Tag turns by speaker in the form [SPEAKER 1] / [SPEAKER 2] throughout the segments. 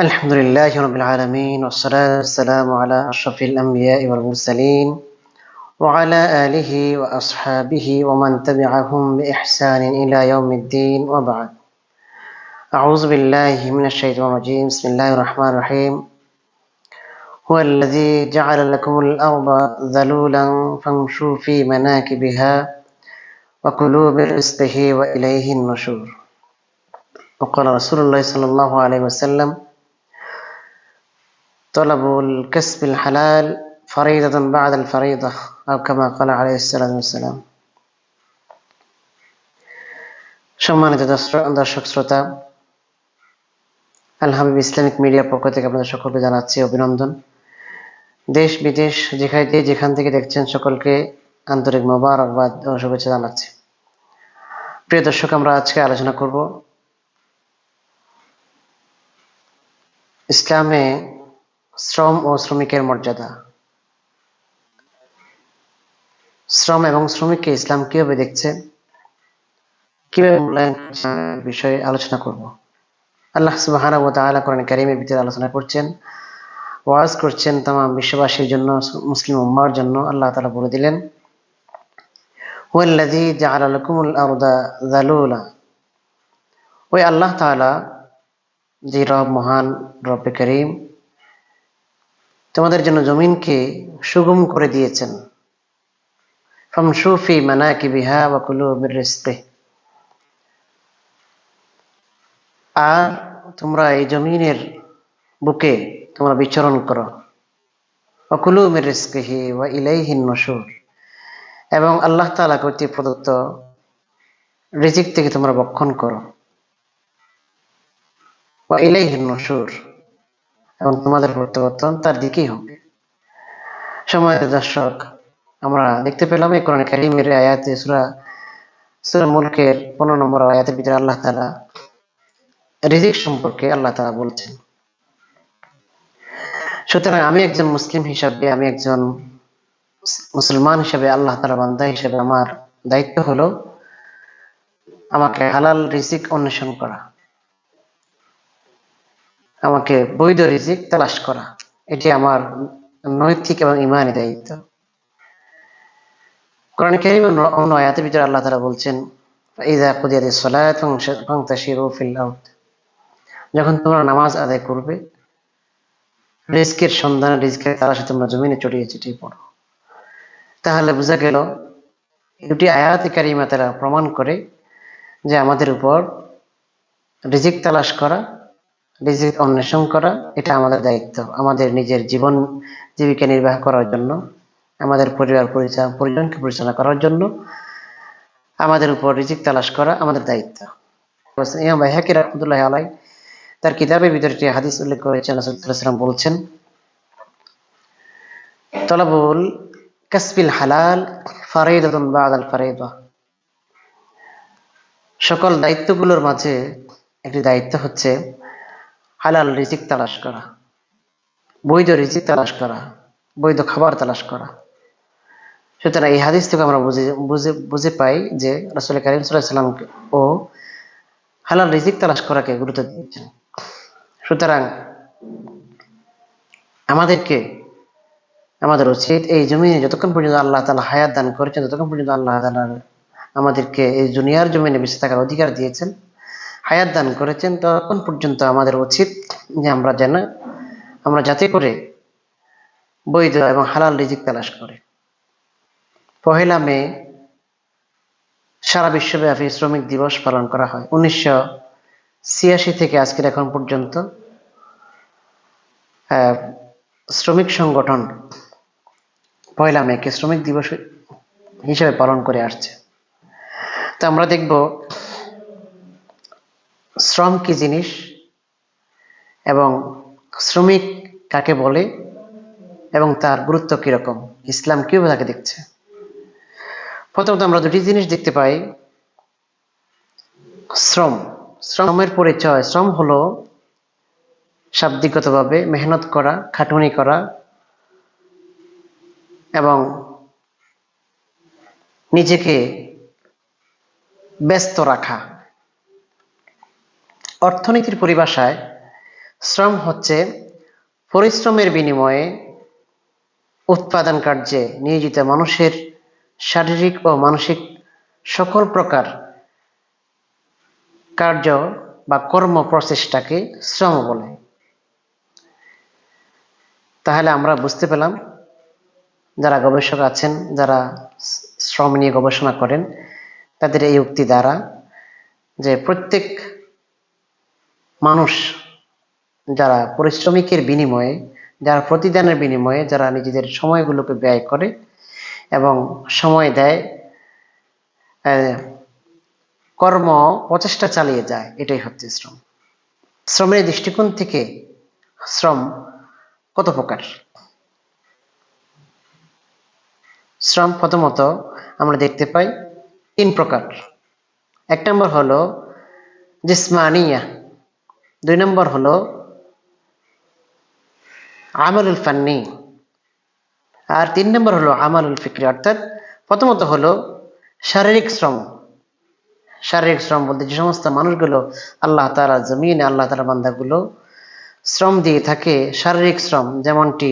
[SPEAKER 1] الحمد لله رب العالمين والصلاة والسلام على أشرف الأنبياء والمرسلين وعلى آله وأصحابه ومن تبعهم بإحسان إلى يوم الدين وبعد. أعوذ بالله من الشيطان الرجيم بسم الله الرحمن الرحيم. هو الذي جعل لكم الأرض ذلولا فامشوا في مناكبها وكلوا من رزقه وإليه النشور. وقال رسول الله صلى الله عليه وسلم طلب الكسب الحلال فريضة بعد الفريضة أو كما قال عليه الصلاة والسلام সম্মানিত দর্শক শ্রোতা আল হাবিব ইসলামিক মিডিয়ার পক্ষ থেকে আপনাদের সকলকে জানাচ্ছি অভিনন্দন দেশ বিদেশ যেখানে যেখান থেকে দেখছেন সকলকে আন্তরিক মোবারকবাদ ও শুভেচ্ছা জানাচ্ছি প্রিয় দর্শক আমরা আজকে আলোচনা করব ইসলামে শ্রম ও শ্রমিকের মর্যাদা। শ্রম এবং শ্রমিককে ইসলাম কীভাবে দেখছে? কীভাবে বিষয়ে আলোচনা করব। আল্লাহ সুবাহানা ও তাআলা কোরআন কারিমের ভিতরে আলোচনা করছেন। ওয়াজ করছেন তামাম বিশ্ববাসীর জন্য, মুসলিম উম্মার জন্য আল্লাহ তালা বলে দিলেন হুয়াল্লাযী জাআলা লাকুমুল আরদা যালুলা। ওই আল্লাহ তাআলা যে রব মহান রব্বে করিম তোমাদের জন্য জমিনকে সুগম করে দিয়েছেন। ফামশুফি মানাকি বিহা ওয়া কুলু মির আর তোমরা এই জমিনের বুকে তোমরা বিচরণ করো। ওয়া কুলু মির রিজকিহি ওয়া ইলাইহিন নুশুর। এবং আল্লাহ তাআলা কর্তৃক প্রদত্ত রিজিক থেকে তোমরা বক্ষণ করো। ওয়া ইলাইহিন নুশুর। এবং তোমাদের প্রত্যাবর্তন তার দিকেই হবে সময় দর্শক, আমরা দেখতে পেলাম এই কোরআন কারিমের আয়াতে সুরা সুরা মুলকের পনেরো নম্বর আয়াতের ভিতরে আল্লাহ তালা রিজিক সম্পর্কে আল্লাহ তালা বলছেন। সুতরাং আমি একজন মুসলিম হিসাবে, আমি একজন মুসলমান হিসাবে, আল্লাহ তালা বান্দা হিসাবে আমার দায়িত্ব হলো আমাকে হালাল রিজিক অন্বেষণ করা। আমাকে বৈধ রিজিক তালাশ করা। এটি আমার নৈতিক এবং ইমানি দায়িত্ব। কোরআন কারিম অন্য ভিতরে আল্লাহ তাআলা বলছেন ইযা কুদিয়াতিস সালাত ফাংতাশিরু ফিল আরদ। যখন তোমরা নামাজ আদায় করবে, রিজকের সন্ধানে রিজকের তালাশে তোমরা জমিনে চড়িয়ে চিটিয়ে পড়ো। তাহলে বোঝা গেল দুটি আয়াত কারিমা তারা প্রমাণ করে যে আমাদের উপর রিজিক তালাশ করা রিজিক অন্বেষণ করা, এটা আমাদের দায়িত্ব। আমাদের নিজের জীবন জীবিকা নির্বাহ করার জন্য, আমাদের পরিবার পরিজনকে পরিচালনা করার জন্য, আমাদের উপর রিজিক তালাশ করা আমাদের দায়িত্ব। ইমাম বাইহাকি রহমতুল্লাহ আলাই তার কিতাবের ভিতরে হাদিস উল্লেখ করেছেন বলছেন, তলাবুল কাসবিল হালাল সকল দায়িত্বগুলোর মাঝে একটি দায়িত্ব হচ্ছে হালাল রিজিক তালাশ করা, বৈধ রিজিক তালাশ করা, বৈধ খাবার তালাশ করা। সুতরাং এই হাদিস থেকে আমরা বুঝে বুঝে বুঝে পাই যে রাসুল করিম সাল্লাম ও হালাল রিজিক তালাশ করাকে গুরুত্ব দিয়েছেন। সুতরাং আমাদেরকে, আমাদের উচিত এই জমিনে যতক্ষণ পর্যন্ত আল্লাহ তালা হায়াত দান করেছেন, ততক্ষণ পর্যন্ত আল্লাহ তালা আমাদেরকে এই দুনিয়ার জমিনে বেঁচে থাকার অধিকার দিয়েছেন। হায়াত দান করেছেন, তখন পর্যন্ত আমাদের উচিত যে আমরা যেন, আমরা যাতে করে বৈধ এবং হালাল রিজিক তালাশ করে। পহেলা মে সারা বিশ্বব্যাপী শ্রমিক দিবস পালন করা হয়। উনিশশো ছিয়াশি থেকে আজকের এখন পর্যন্ত শ্রমিক সংগঠন পয়লা মেকে শ্রমিক দিবস হিসেবে পালন করে আসছে। তো আমরা দেখব শ্রম কি জিনিস? এবং শ্রমিক কাকে বলে? এবং তার গুরুত্ব কীরকম ইসলাম কীভাবে তাকে দেখছে? প্রথমত আমরা দুটি জিনিস দেখতে পাই। শ্রম। শ্রমের পরিচয়। শ্রম হলো শাব্দিকগতভাবে মেহনত করা, খাটুনি করা এবং নিজেকে ব্যস্ত রাখা। অর্থনীতির পরিভাষায় শ্রম হচ্ছে পরিশ্রমের বিনিময়ে উৎপাদন কার্যে নিয়োজিত মানুষের শারীরিক ও মানসিক সকল প্রকার কার্য বা কর্ম প্রচেষ্টাকে শ্রম বলে। তাহলে আমরা বুঝতে পেলাম, যারা গবেষক আছেন, যারা শ্রম নিয়ে গবেষণা করেন, তাদের এই উক্তি দ্বারা যে প্রত্যেক মানুষ যারা পরিশ্রমিকের বিনিময়ে, যারা প্রতিদানের বিনিময়ে, যারা নিজেদের সময়গুলোকে ব্যয় করে এবং সময় দেয় কর্ম প্রচেষ্টা চালিয়ে যায়, এটাই হচ্ছে শ্রম। শ্রমের দৃষ্টিকোণ থেকে শ্রম কত প্রকার? শ্রম প্রথমত আমরা দেখতে পাই তিন প্রকার। এক নম্বর হলো জিসমানিয়া দুই নম্বর হলো, আমালুল ফান্নি। আর তিন নম্বর হলো আমালুল ফিক্রি। অর্থাৎ প্রথমত হলো শারীরিক শ্রম। শারীরিক শ্রম বলতে যে সমস্ত মানুষগুলো আল্লাহ তালা জমিনে আল্লাহ তালা বান্দাগুলো শ্রম দিয়ে থাকে, শারীরিক শ্রম। যেমনটি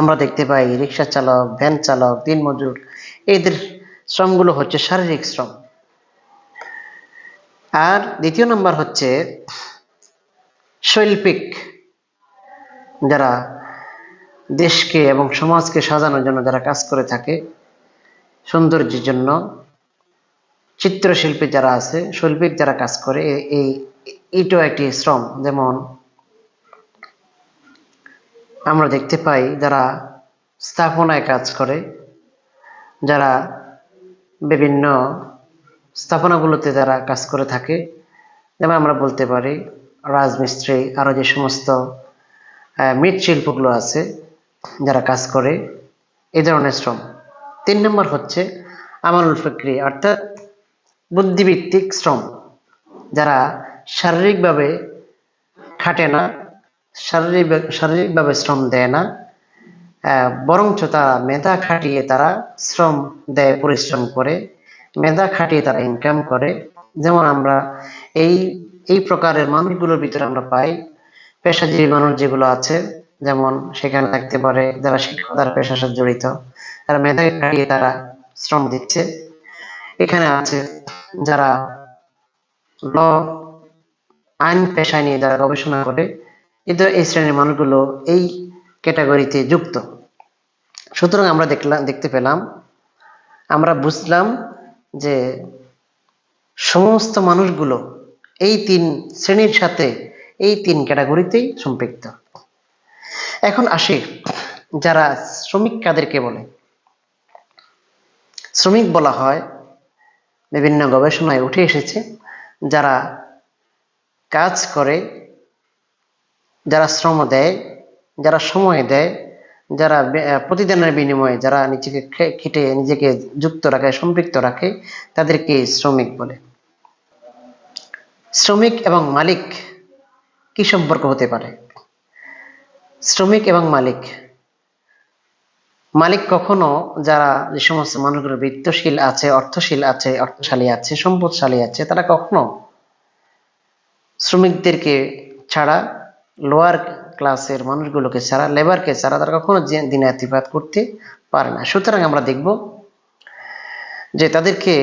[SPEAKER 1] আমরা দেখতে পাই, রিক্সা চালক, ভ্যান চালক, দিনমজুর, এদের শ্রমগুলো হচ্ছে শারীরিক শ্রম। আর দ্বিতীয় নম্বর হচ্ছে শৈল্পিক, যারা দেশকে এবং সমাজকে সাজানোর জন্য যারা কাজ করে থাকে, সৌন্দর্যের জন্য চিত্রশিল্পী যারা আছে, শৈল্পিক যারা কাজ করে এই এটাও একটি শ্রম। যেমন আমরা দেখতে পাই যারা স্থাপনায় কাজ করে, যারা বিভিন্ন স্থাপনাগুলোতে যারা কাজ করে থাকে, যেমন আমরা বলতে পারি রাজমিস্ত্রি আরও যে সমস্ত মৃৎশিল্পগুলো আছে যারা কাজ করে, এই ধরনের শ্রম। তিন নম্বর হচ্ছে আমানুল ফিক্রি, অর্থাৎ বুদ্ধিভিত্তিক শ্রম। যারা শারীরিকভাবে খাটে না, শারীরিক, শারীরিকভাবে শ্রম দেয় না বরঞ্চ তারা মেধা খাটিয়ে তারা শ্রম দেয়, পরিশ্রম করে। মেধা খাটিয়ে তারা ইনকাম করে। যেমন আমরা এই এই প্রকারের মানুষগুলোর ভিতরে আমরা পাই। পেশাজীবী মানুষ যেগুলো আছে, যেমন সেখানে থাকতে পারে, যারা শিক্ষকতার পেশার সাথে জড়িত। তারা মেধা খাটিয়ে তারা শ্রম দিচ্ছে। এখানে আছে যারা ল, আইন পেশায় নিয়ে যারা গবেষণা করে, এদের এই শ্রেণির মানুষগুলো এই ক্যাটাগরিতে যুক্ত। সুতরাং আমরা দেখলাম, দেখতে পেলাম, আমরা বুঝলাম যে সমস্ত মানুষগুলো এই তিন শ্রেণির সাথে এই তিন ক্যাটাগরিতেই সম্পৃক্ত। এখন আসি, যারা শ্রমিক কাদেরকে বলে। শ্রমিক বলা হয়, বিভিন্ন গবেষণায় উঠে এসেছে, যারা কাজ করে, যারা শ্রম দেয়, যারা সময় দেয় যারা প্রতিদিনের বিনিময়ে যারা নিজেকে খেটে, নিজেকে যুক্ত রাখে, সম্পৃক্ত রাখে, তাদেরকে শ্রমিক বলে। শ্রমিক এবং মালিক কি সম্পর্ক হতে পারে? শ্রমিক এবং মালিক। মালিক কখনো যারা যে সমস্ত মানুষগুলো বৃত্তশীল আছে, অর্থশীল আছে, অর্থশালী আছে, সম্পদশালী আছে, তারা কখনো শ্রমিকদেরকে ছাড়া লোয়ার ক্লাসের মানুষগুলোকে ছাড়া লেবারকে ছাড়া তারা কখনো যে- দিনাতিপাত করতে পারে না। সুতরাং আমরা দেখব যে তাদেরকে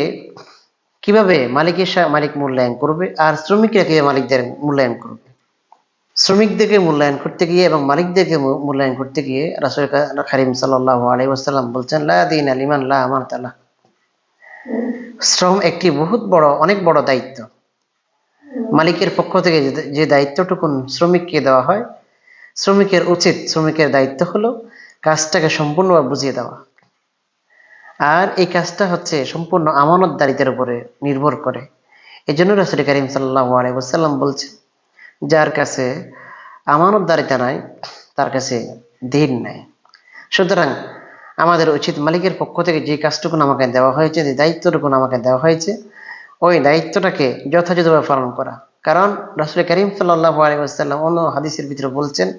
[SPEAKER 1] কীভাবে মালিকের মালিক মূল্যায়ন করবে আর শ্রমিকরা কীভাবে মালিকদের মূল্যায়ন করবে। শ্রমিকদেরকে মূল্যায়ন করতে গিয়ে এবং মালিকদেরকে মূল্যায়ন করতে গিয়ে রাসুল করিম সাল্লাহ আলী ওসাল্লাম বলছেন, লা দিন আলিমান লা আমার তালা শ্রম একটি বহুত বড়, অনেক বড় দায়িত্ব। মালিকের পক্ষ থেকে যে দায়িত্বটুকুন শ্রমিককে দেওয়া হয় শ্রমিকের উচিত, শ্রমিকের দায়িত্ব হলো কাজটাকে সম্পূর্ণভাবে বুঝিয়ে দেওয়া। আর এই কাজটা হচ্ছে সম্পূর্ণ আমানত আমানতদারিতার উপরে নির্ভর করে। এই জন্য রসুল করিম সাল্লাহ বলছে যার কাছে আমানতদারিতা নাই, তার কাছে দিন নাই। সুতরাং আমাদের উচিত মালিকের পক্ষ থেকে যে কাজটুকুন আমাকে দেওয়া হয়েছে, যে দায়িত্বটুকুন আমাকে দেওয়া হয়েছে, ওই দায়িত্বটাকে যথাযথভাবে পালন করা। কারণ রাসুল করিম সাল্লাহ আলাইসাল্লাম অন্য হাদিসের ভিতরে বলছেন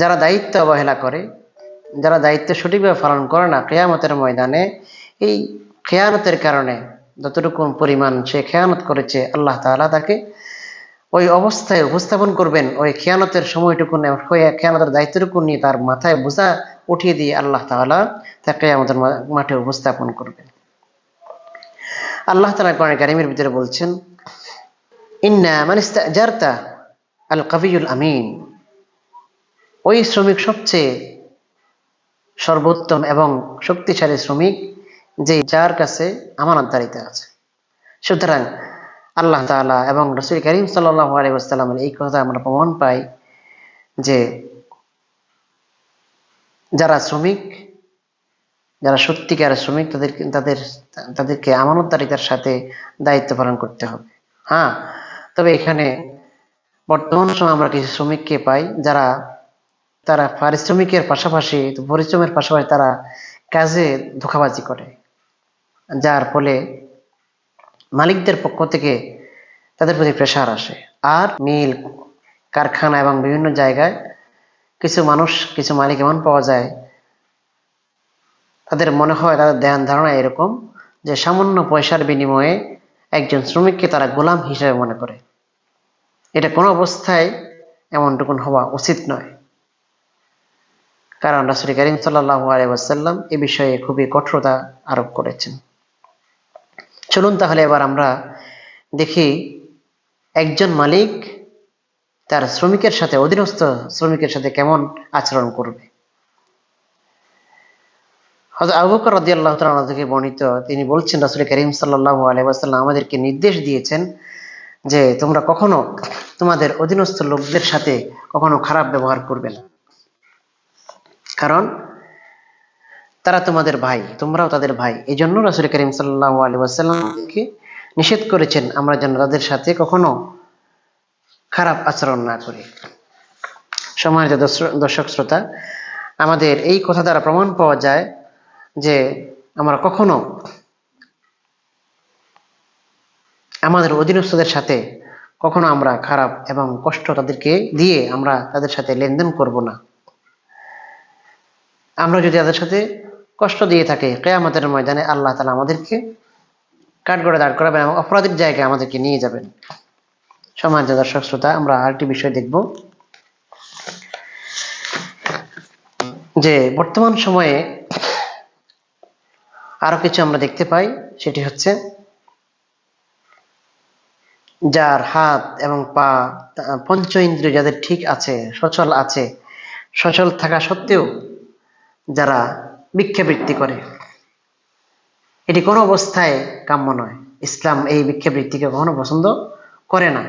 [SPEAKER 1] যারা দায়িত্ব অবহেলা করে, যারা দায়িত্ব সঠিকভাবে পালন করে না, কেয়ামতের ময়দানে এই খেয়ানতের কারণে যতটুকু পরিমাণ সে খেয়ানত করেছে, আল্লাহ তাআলা তাকে ওই অবস্থায় উপস্থাপন করবেন। ওই খেয়ানতের সময়টুকু খেয়ানতের দায়িত্বটুকু নিয়ে তার মাথায় বোঝা উঠিয়ে দিয়ে আল্লাহ তাআলা তাকে আমাদের মাঠে উপস্থাপন করবেন। আল্লাহ তাআলা কোরআন কারিমের ভিতরে বলছেন, ইন্না মান ইস্তাজারতা আল কাবিয়ুল আমিন। ওই শ্রমিক সবচেয়ে সর্বোত্তম এবং শক্তিশালী শ্রমিক, যে যার কাছে আমানতদারিতে আছে। সুতরাং আল্লাহ তাআলা এবং রসুল করিম সাল্লাহ এই কথা আমরা প্রমাণ পাই যে যারা শ্রমিক, যারা সত্যিকার শ্রমিক, তাদের তাদের, তাদেরকে আমানতদারিতার সাথে দায়িত্ব পালন করতে হবে। হ্যাঁ তবে এখানে বর্তমান সময় আমরা কিছু শ্রমিককে পাই যারা তারা পারিশ্রমিকের পাশাপাশি, পরিশ্রমের পাশাপাশি তারা কাজে ধোকাবাজি করে। যার ফলে মালিকদের পক্ষ থেকে তাদের প্রতি প্রেশার আসে। আর মিল, কারখানা এবং বিভিন্ন জায়গায় কিছু মানুষ, কিছু মালিক এমন পাওয়া যায়, তাদের মনে হয় তাদের ধ্যান ধারণা এরকম যে সামান্য পয়সার বিনিময়ে একজন শ্রমিককে তারা গোলাম হিসেবে মনে করে। এটা কোনো অবস্থায় এমনটুকুন হওয়া উচিত নয়। কারণ রাসুল করিম সাল্লাহ আলাইসাল্লাম এ বিষয়ে খুবই কঠোরতা আরোপ করেছেন। চলুন তাহলে এবার আমরা দেখি একজন মালিক তার শ্রমিকের সাথে, অধীনস্থ শ্রমিকের সাথে কেমন আচরণ করবে। হয়তো আবু বকর রাদিয়াল্লাহু তাআলা থেকে বর্ণিত তিনি বলছেন, রাসূল করিম সাল্লাল্লাহু আলাইহি ওয়াসাল্লাম আমাদেরকে নির্দেশ দিয়েছেন যে তোমরা কখনো তোমাদের অধীনস্থ লোকদের সাথে কখনো খারাপ ব্যবহার করবে না। কারণ তারা তোমাদের ভাই, তোমরাও তাদের ভাই। এই জন্য রাসুল করিম সাল্লাহ আলী নিষেধ করেছেন আমরা যেন তাদের সাথে কখনো খারাপ আচরণ না করি। সম্মানিত দর্শক শ্রোতা, আমাদের এই কথা দ্বারা প্রমাণ পাওয়া যায় যে আমরা কখনো আমাদের অধীনস্থদের সাথে কখনো আমরা খারাপ এবং কষ্ট তাদেরকে দিয়ে আমরা তাদের সাথে লেনদেন করব না। আমরা যদি তাদের সাথে কষ্ট দিয়ে থাকি, কেয়ামতের ময়দানে আল্লাহ তালা আমাদেরকে কাঠগড়ে দাঁড় করাবেন এবং অপরাধের জায়গায় আমাদেরকে নিয়ে যাবেন। সমাজ দর্শক শ্রোতা, আমরা আরেকটি বিষয় দেখব। যে বর্তমান সময়ে আরও কিছু আমরা দেখতে পাই, সেটি হচ্ছে যার হাত এবং পা, পঞ্চ ইন্দ্রিয় যাদের ঠিক আছে, সচল আছে, সচল থাকা সত্ত্বেও যারা ভিক্ষাবৃত্তি করে। এটি কোনো অবস্থায় কাম্য নয়। ইসলাম এই ভিক্ষাবৃত্তিকে কখনো পছন্দ করে না।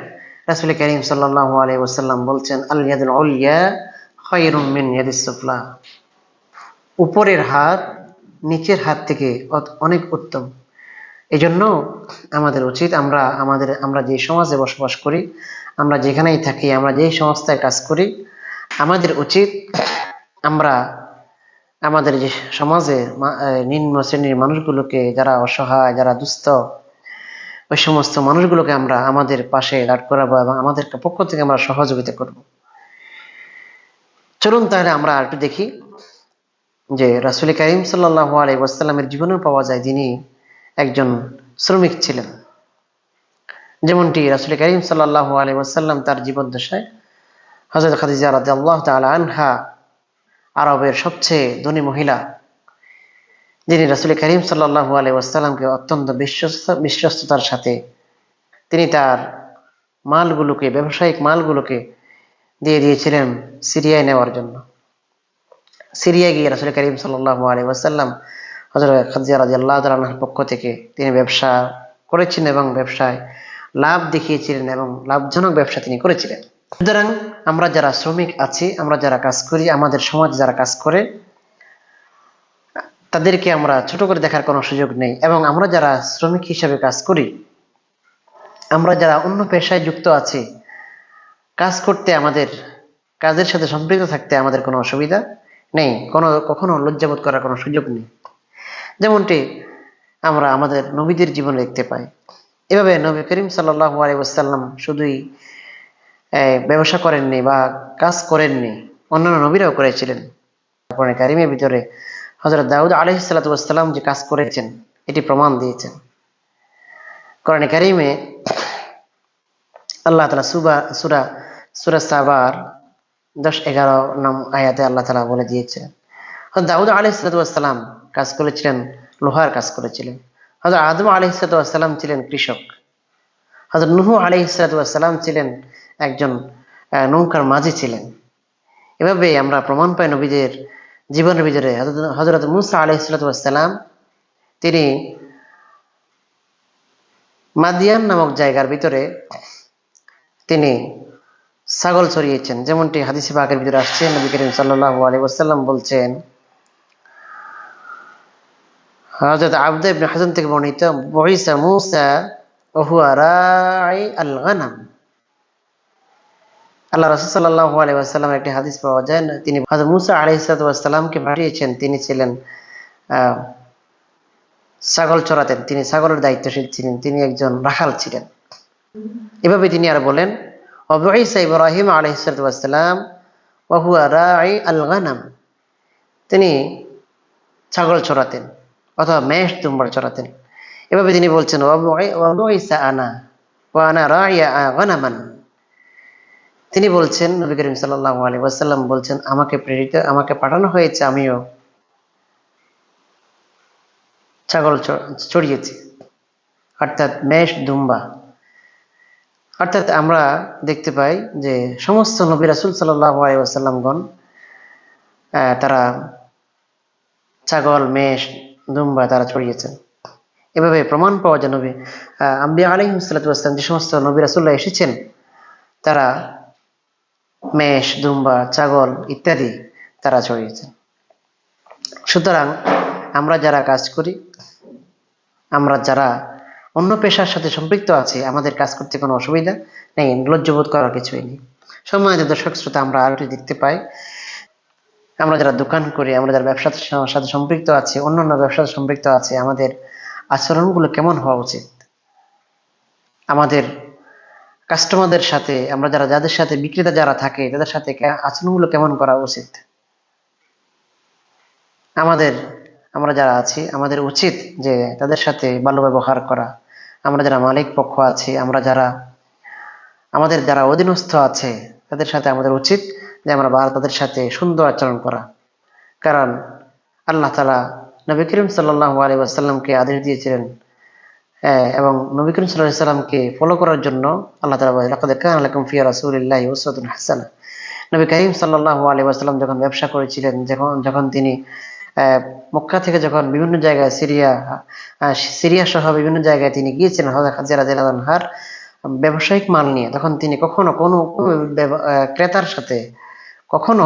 [SPEAKER 1] রাসুল করিম সাল্লাহ ওসাল্লাম বলছেন আলিয়াদুল উপরের হাত নিচের হাত থেকে অনেক উত্তম। এই জন্য আমাদের উচিত আমরা আমাদের, আমরা যে সমাজে বসবাস করি, আমরা যেখানেই থাকি, আমরা যেই সংস্থায় কাজ করি, আমাদের উচিত আমরা আমাদের যে সমাজে নিম্ন শ্রেণির মানুষগুলোকে যারা অসহায়, যারা দুস্থ, ওই সমস্ত মানুষগুলোকে আমরা আমাদের পাশে দাঁড় করাবো এবং আমাদের পক্ষ থেকে আমরা সহযোগিতা করব। চলুন তাহলে আমরা একটু দেখি যে রাসুল করিম সাল্লাহ আলাই ওয়াসাল্লামের জীবনেও পাওয়া যায় যিনি একজন শ্রমিক ছিলেন। যেমনটি রাসুল করিম সাল্লাহ আলাই ওয়াসাল্লাম তার জীবদ্দশায় হজরত খাদিজা রাদ আল্লাহ তালা আনহা আরবের সবচেয়ে ধনী মহিলা, যিনি রাসুল করিম সাল্লাহ আলাই ওয়াসাল্লামকে অত্যন্ত বিশ্বস্ত, বিশ্বস্ততার সাথে তিনি তার মালগুলোকে, ব্যবসায়িক মালগুলোকে দিয়ে দিয়েছিলেন সিরিয়ায় নেওয়ার জন্য। সিরিয়ায় গিয়ে রাসুল করিম সাল্লাহ আলী ওয়াসাল্লাম হজরত খাদিজা রাজি আল্লাহ পক্ষ থেকে তিনি ব্যবসা করেছেন এবং ব্যবসায় লাভ দেখিয়েছিলেন এবং লাভজনক ব্যবসা তিনি করেছিলেন। সুতরাং আমরা যারা শ্রমিক আছি আমরা যারা কাজ করি আমাদের সমাজ যারা কাজ করে তাদেরকে আমরা ছোট করে দেখার কোনো সুযোগ নেই। এবং আমরা যারা শ্রমিক হিসেবে কাজ করি আমরা যারা অন্য পেশায় যুক্ত আছি কাজ করতে আমাদের কাজের সাথে সম্পৃক্ত থাকতে আমাদের কোনো অসুবিধা নেই কোনো কখনো লজ্জাবোধ করার কোনো সুযোগ নেই। যেমনটি আমরা আমাদের নবীদের জীবনে দেখতে পাই। এভাবে নবী করিম সাল্লাহ আলাইসাল্লাম শুধুই আহ, ব্যবসা করেননি বা কাজ করেননি, অন্যান্য নবীরাও করেছিলেন। কোরআন কারিমের ভিতরে হজরত দাউদ আলহিসাল্লাম যে কাজ করেছেন, এটি প্রমাণ দিয়েছেন। কোরআন কারিমে আল্লাহ তালা সুবা, সুরা সুরা সাবার দশ এগারো নাম আয়াতে আল্লাহ তালা বলে দিয়েছেন। দাউদ আলহিসাম কাজ করেছিলেন, লোহার কাজ করেছিলেন। হয়তো আদম আলহিসাম ছিলেন কৃষক। হয়তো নুহু আলহিসাম ছিলেন একজন নৌকার মাঝি ছিলেন। এভাবে আমরা প্রমাণ পাই নবীদের জীবনের ভিতরে। হজরত মুসা আলহিসাম তিনি মাদিয়ান নামক জায়গার ভিতরে তিনি ছাগল ছড়িয়েছেন। যেমনটি হাদিসি বাগের ভিতরে আসছে, নবী করিম সাল্লাহ আলী বলছেন, হযরত আবদা হাসান থেকে বর্ণিত, বহিসা মুসা ওহুয়া রাই আল গানাম আল্লাহ রাসূল সাল্লাল্লাহু আলাইহি ওয়াসাল্লামের একটি হাদিস পাওয়া যায় না। তিনি হযরত মুসা সালামকে পাঠিয়েছেন। তিনি ছিলেন ছাগল চড়াতেন তিনি ছাগলের দায়িত্বশীল ছিলেন। তিনি একজন রাখাল ছিলেন। এভাবে তিনি আর বলেন, অবঈসা ইব্রাহিম আল গানাম তিনি ছাগল চড়াতেন অথবা মেষ দুম্বার চড়াতেন এভাবে তিনি বলছেন আনা আনা রাইয়া গানামান তিনি বলছেন, নবী করিম আলাইহি ওয়াসাল্লাম বলছেন, আমাকে প্রেরিত, আমাকে পাঠানো হয়েছে, আমিও ছাগল চড়িয়েছি। অর্থাৎ মেষ, দুম্বা। অর্থাৎ আমরা দেখতে পাই যে সমস্ত নবী রাসুল সাল্লাহ আলাইসাল্লামগণ তারা ছাগল, মেষ, দুম্বা তারা ছড়িয়েছেন এভাবে প্রমাণ পাওয়া যায় নবী আম্বিয়া আলহিম সাল্লাতাম যে সমস্ত নবী রাসুল্লাহ এসেছেন, তারা মেষ, দুম্বা, ছাগল ইত্যাদি তারা ছড়িয়েছেন সুতরাং আমরা যারা কাজ করি, আমরা যারা অন্য পেশার সাথে সম্পৃক্ত আছে, আমাদের কাজ করতে কোনো অসুবিধা নেই লজ্জাবোধ করার কিছুই নেই। সম্মানিত দর্শক শ্রোতা, আমরা আরেকটি দেখতে পাই। আমরা যারা দোকান করি, আমরা যারা ব্যবসার সাথে সম্পৃক্ত আছে, অন্যান্য ব্যবসার সাথে সম্পৃক্ত আছে, আমাদের আচরণগুলো কেমন হওয়া উচিত? আমাদের কাস্টমারদের সাথে, আমরা যারা, যাদের সাথে বিক্রেতা যারা থাকে, তাদের সাথে আচরণগুলো কেমন করা উচিত? আমাদের, আমরা যারা আছি, আমাদের উচিত যে তাদের সাথে ভালো ব্যবহার করা। আমরা যারা মালিক পক্ষ আছি, আমরা যারা, আমাদের যারা অধীনস্থ আছে, তাদের সাথে আমাদের উচিত যে আমরা তাদের সাথে সুন্দর আচরণ করা। কারণ আল্লাহ তালা নবী করিম সাল্লাহ আলী আসাল্লামকে আদেশ দিয়েছিলেন এবং নবী করিম সাল্লাহ সাল্লামকে ফলো করার জন্য আল্লাহ তালা বলে লাকাদ কান লাকুম ফি রাসূলিল্লাহি উসওয়াতুন হাসানাহ। নবী করিম সাল্লাল্লাহু আলাইহি ওয়াসাল্লাম যখন ব্যবসা করেছিলেন, যখন যখন তিনি মক্কা থেকে যখন বিভিন্ন জায়গায় সিরিয়া সিরিয়া সহ বিভিন্ন জায়গায় তিনি গিয়েছিলেন হাজরা ব্যবসায়িক মাল নিয়ে, তখন তিনি কখনো কোনো ক্রেতার সাথে কখনো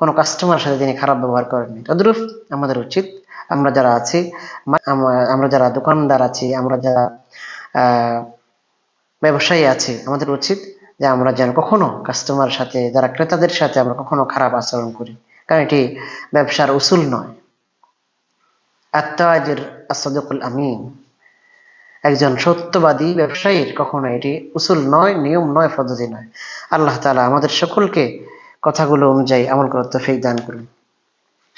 [SPEAKER 1] কোনো কাস্টমার সাথে তিনি খারাপ ব্যবহার করেননি। তদ্রুপ আমাদের উচিত, আমরা যারা আছি আমরা- যারা দোকানদার আছি, আমরা যারা ব্যবসায়ী আছি, আমাদের উচিত যে আমরা যেন কখনো কাস্টমার সাথে, যারা ক্রেতাদের সাথে আমরা কখনো খারাপ আচরণ করি। কারণ এটি ব্যবসার উসুল নয়। আত্মাজের আসাদুকুল আমিন। একজন সত্যবাদী ব্যবসায়ীর কখনো এটি উসুল নয়, নিয়ম নয়, পদ্ধতি নয়। আল্লাহ তালা আমাদের সকলকে কথাগুলো অনুযায়ী আমল করার ফেক দান করুন।